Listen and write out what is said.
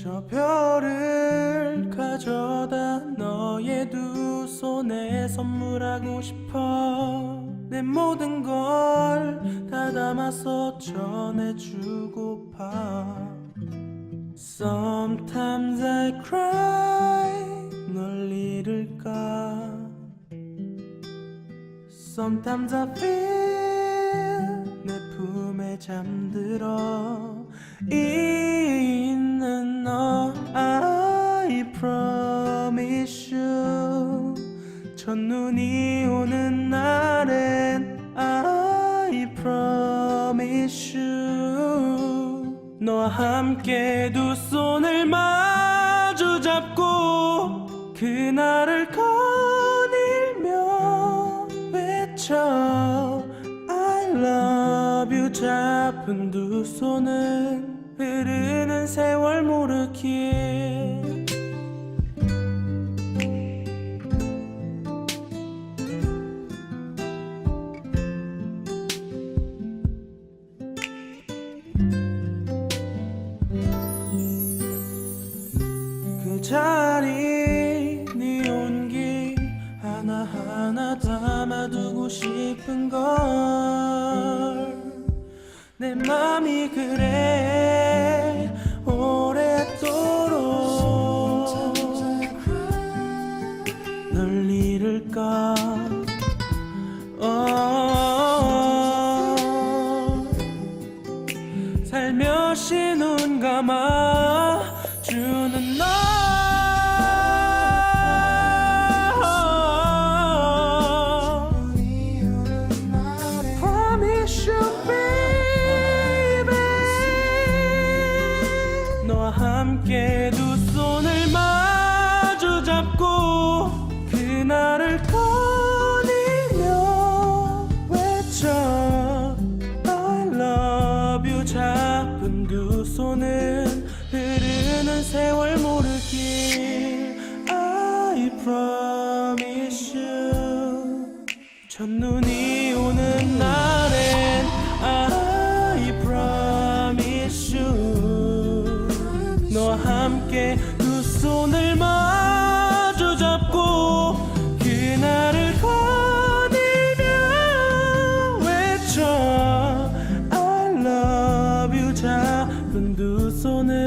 저 별을 가져다 너의 두 손에 선물하고 싶어. 내 모든 걸 다 담아서 전해주고파 Sometimes I cry 널 잃을까? Sometimes I feel 내 품에 잠들어 첫눈이 오는 날엔 I promise you. 너와 함께 두 손을 마주 잡고 그날을 거닐며 외쳐 I love you. 잡은 두 손은 흐르는 세월 모르기에 하나하나 담아두고 싶은 걸. 내 맘이 그래 함께 두 손을 마주 잡고 그날을 거닐며 외쳐 I love you 잡은 두 손은 흐르는 세월 모르길 I promise you 첫눈이 오는 날 너와 함께 두 손을 마주 잡고 그날을 거닐며 외쳐 I love you. 잡은 두 손을